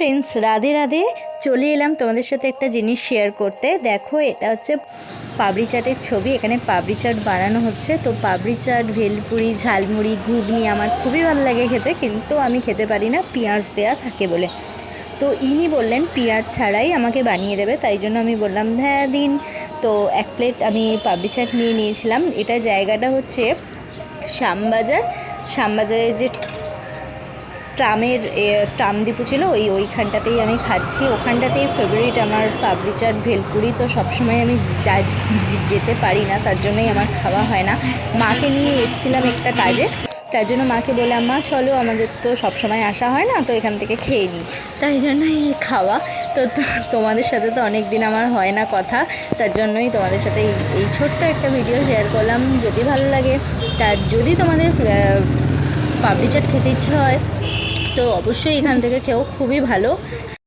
Friends Radhe Radhe. চলে এলাম তোমাদের সাথে একটা জিনিস শেয়ার করতে। দেখো, এটা হচ্ছে পাবড়ি চাটের ছবি। এখানে পাবড়ি চাট বানানো হচ্ছে। তো পাবড়ি চাট, ভেলপুরি, ঝালমুড়ি, ঘুগনি আমার খুবই ভালো লাগে খেতে, কিন্তু আমি খেতে পারি না। পেঁয়াজ দেওয়া থাকে বলে। তো ইনি বললেন, পেঁয়াজ ছাড়াই আমাকে বানিয়ে দেবে। তাই জন্য আমি বললাম হ্যাঁ দিন। তো এক প্লেট আমি পাবড়ি চাট নিয়ে নিয়েছিলাম। এটা জায়গাটা হচ্ছে শ্যামবাজার। শ্যামবাজারের যে ট্রামের ট্রাম ডিপো ছিল, ওই ওইখানটাতেই আমি খাচ্ছি। ওখানটাতেই ফেভারিট আমার পাবড়ি চাট ভেলপুরি, তো সবসময় আমি যা, যেতে পারি না, তার জন্যই আমার খাওয়া হয় না। মাকে নিয়ে এসেছিলাম একটা কাজে, তার জন্য মাকে বললাম, মা, চলো, আমাদের তো সবসময় আসা হয় না, তো এখান থেকে খেয়ে নিই তাই জন্যই খাওয়া, তো তোমাদের সাথে তো অনেক দিন আমার হয় না কথা, তার জন্যই তোমাদের সাথে এই- ছোট্ট একটা ভিডিও শেয়ার করলাম। যদি ভালো লাগে, তার, যদি তোমাদের পাপড়ি চাট খেতে ইচ্ছে হয় তো অবশ্যই এখান থেকে খেও খুবই ভালো।